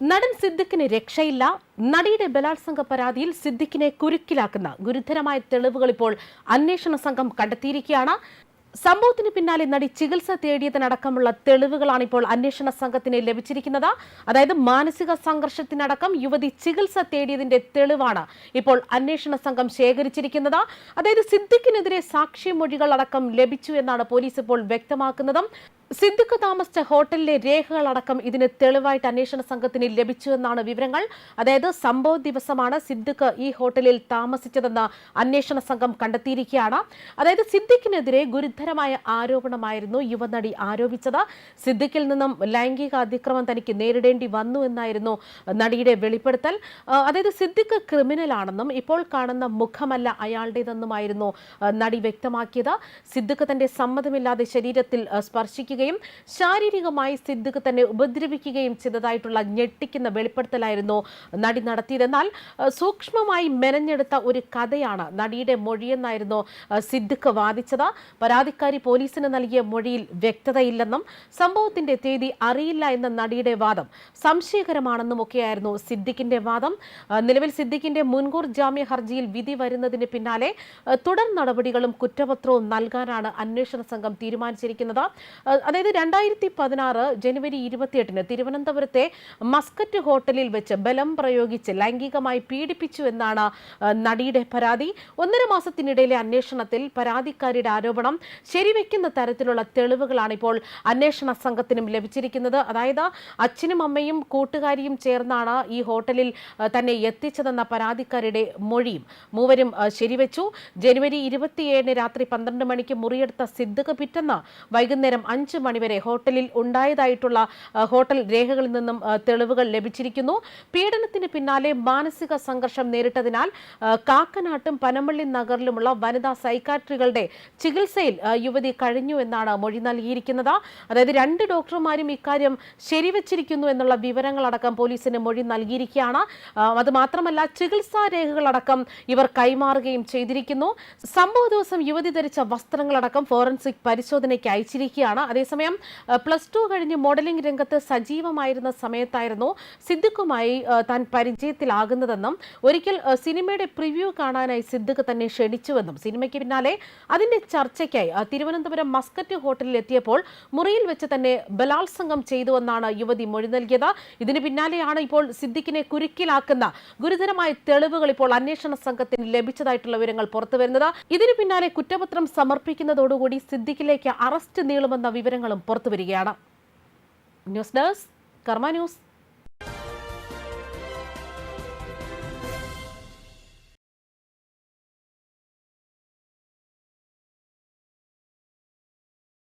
നടൻ സിദ്ദിഖിന് രക്ഷയില്ല. നടിയുടെ ബലാത്സംഗ പരാതിയിൽ സിദ്ദിഖിനെ കുരുക്കിലാക്കുന്ന ഗുരുതരമായ തെളിവുകൾ ഇപ്പോൾ അന്വേഷണ സംഘം കണ്ടെത്തിയിരിക്കുകയാണ്. സംഭവത്തിന് പിന്നാലെ നടി ചികിത്സ തേടിയതിനടക്കമുള്ള തെളിവുകളാണ് ഇപ്പോൾ അന്വേഷണ സംഘത്തിന് ലഭിച്ചിരിക്കുന്നത്. അതായത് മാനസിക സംഘർഷത്തിനടക്കം യുവതി ചികിത്സ തേടിയതിന്റെ തെളിവാണ് ഇപ്പോൾ അന്വേഷണ സംഘം ശേഖരിച്ചിരിക്കുന്നത്. അതായത് സിദ്ദിഖിനെതിരെ സാക്ഷിമൊഴികൾ അടക്കം ലഭിച്ചു എന്നാണ് പോലീസ് ഇപ്പോൾ വ്യക്തമാക്കുന്നതും. സിദ്ദിഖ് താമസിച്ച ഹോട്ടലിലെ രേഖകളടക്കം ഇതിന് തെളിവായിട്ട് അന്വേഷണ സംഘത്തിന് ലഭിച്ചു എന്നാണ് വിവരങ്ങൾ. അതായത് സംഭവ ദിവസമാണ് സിദ്ദിഖ് ഈ ഹോട്ടലിൽ താമസിച്ചതെന്ന് അന്വേഷണ സംഘം കണ്ടെത്തിയിരിക്കുകയാണ്. അതായത് സിദ്ദിഖിനെതിരെ ഗുരുതരമായ ആരോപണമായിരുന്നു യുവനടി ആരോപിച്ചത്. സിദ്ദിഖിൽ നിന്നും ലൈംഗിക അതിക്രമം തനിക്ക് നേരിടേണ്ടി വന്നു എന്നായിരുന്നു നടിയുടെ വെളിപ്പെടുത്തൽ. അതായത് സിദ്ദിഖ് ക്രിമിനൽ ആണെന്നും ഇപ്പോൾ കാണുന്ന മുഖമല്ല അയാളുടേതെന്നുമായിരുന്നു നടി വ്യക്തമാക്കിയത്. സിദ്ദിഖ് തന്റെ സമ്മതമില്ലാതെ ശരീരത്തിൽ ആ, സ്പർശിക്കുകയും ശാരീരികമായി സിദ്ദിഖ് തന്നെ ഉപദ്രവിക്കുകയും ചെയ്തതായിട്ടുള്ള ഞെട്ടിക്കുന്ന വെളിപ്പെടുത്തലായിരുന്നു നടി നടത്തിയതെന്നാൽ സൂക്ഷ്മമായി മെനഞ്ഞെടുത്ത ഒരു കഥയാണ് നടിയുടെ മൊഴിയെന്നായിരുന്നു സിദ്ദിഖ് വാദിച്ചത്. പരാതിക്കാരി പോലീസിന് നൽകിയ മൊഴിയിൽ വ്യക്തതയില്ലെന്നും സംഭവത്തിന്റെ തീയതി അറിയില്ല എന്ന നടിയുടെ വാദം സംശയകരമാണെന്നും ഒക്കെയായിരുന്നു സിദ്ദിഖിന്റെ വാദം. നിലവിൽ സിദ്ദിഖിന്റെ മുൻകൂർ ജാമ്യ ഹർജിയിൽ വിധി വരുന്നതിന് പിന്നാലെ തുടർ നടപടികളും കുറ്റപത്രവും നൽകാനാണ് അന്വേഷണ സംഘം തീരുമാനിച്ചിരിക്കുന്നത്. അതായത് രണ്ടായിരത്തി പതിനാറ് ജനുവരി ഇരുപത്തിയെട്ടിന് തിരുവനന്തപുരത്തെ മസ്കറ്റ് ഹോട്ടലിൽ വെച്ച് ബലം പ്രയോഗിച്ച് ലൈംഗികമായി പീഡിപ്പിച്ചു എന്നാണ് നടിയുടെ പരാതി. ഒന്നര മാസത്തിനിടയിലെ അന്വേഷണത്തിൽ പരാതിക്കാരിയുടെ ആരോപണം ശരിവെക്കുന്ന തരത്തിലുള്ള തെളിവുകളാണ് ഇപ്പോൾ അന്വേഷണ സംഘത്തിനും ലഭിച്ചിരിക്കുന്നത്. അതായത് അച്ഛനും അമ്മയും കൂട്ടുകാരിയും ചേർന്നാണ് ഈ ഹോട്ടലിൽ തന്നെ എത്തിച്ചതെന്ന പരാതിക്കാരിയുടെ മൊഴിയും മൂവരും ശരിവെച്ചു. ജനുവരി ഇരുപത്തിയേഴിന് രാത്രി പന്ത്രണ്ട് മണിക്ക് മുറിയെടുത്ത സിദ്ദഖ് പിറ്റെന്ന് വൈകുന്നേരം അഞ്ച് മണിവരെ ഹോട്ടലിൽ ഉണ്ടായതായിട്ടുള്ള ഹോട്ടൽ രേഖകളിൽ നിന്നും തെളിവുകൾ ലഭിച്ചിരിക്കുന്നു. പീഡനത്തിന് പിന്നാലെ മാനസിക സംഘർഷം നേരിട്ടതിനാൽ കാക്കനാട്ടും പനമള്ളി നഗറിലുമുള്ള വനിതാ സൈക്കാട്രികളുടെ ചികിത്സയിൽ യുവതി കഴിഞ്ഞു എന്നാണ് മൊഴി നൽകിയിരിക്കുന്നത്. അതായത് രണ്ട് ഡോക്ടർമാരും ഇക്കാര്യം ശരിവച്ചിരിക്കുന്നു എന്നുള്ള വിവരങ്ങളടക്കം പോലീസിന് മൊഴി നൽകിയിരിക്കുകയാണ്. അതുമാത്രമല്ല അത് മാത്രമല്ല ചികിത്സാ രേഖകളടക്കം ഇവർ കൈമാറുകയും ചെയ്തിരിക്കുന്നു. സംഭവ ദിവസം യുവതി ധരിച്ച വസ്ത്രങ്ങളടക്കം ഫോറൻസിക് പരിശോധനയ്ക്ക് അയച്ചിരിക്കുകയാണ്. അതേസമയം പ്ലസ് ടു കഴിഞ്ഞ് മോഡലിംഗ് രംഗത്ത് സജീവമായിരുന്ന സമയത്തായിരുന്നു സിദ്ദിഖുമായി താൻ പരിചയത്തിലാകുന്നതെന്നും ഒരിക്കൽ സിനിമയുടെ പ്രിവ്യൂ കാണാനായി സിദ്ദിഖ് തന്നെ ക്ഷണിച്ചുവെന്നും. സിനിമയ്ക്ക് പിന്നാലെ അതിന്റെ ചർച്ചയ്ക്കായി തിരുവനന്തപുരം മസ്കറ്റ് ഹോട്ടലിൽ എത്തിയപ്പോൾ മുറിയിൽ വെച്ച് തന്നെ ബലാത്സംഗം ചെയ്തുവെന്നാണ് യുവതി മൊഴി നൽകിയത്. ഇതിന് പിന്നാലെയാണ് ഇപ്പോൾ സിദ്ദിഖിനെ കുരുക്കിലാക്കുന്ന ഗുരുതരമായ തെളിവുകൾ ഇപ്പോൾ അന്വേഷണ സംഘത്തിന് ലഭിച്ചതായിട്ടുള്ള വിവരങ്ങൾ പുറത്തുവരുന്നത്. ഇതിന് പിന്നാലെ കുറ്റപത്രം സമർപ്പിക്കുന്നതോടുകൂടി സിദ്ദിഖിലേക്ക് അറസ്റ്റ് നീളുമെന്ന വിവരങ്ങളും പുറത്തുവരികയാണ്. News desk Karma news.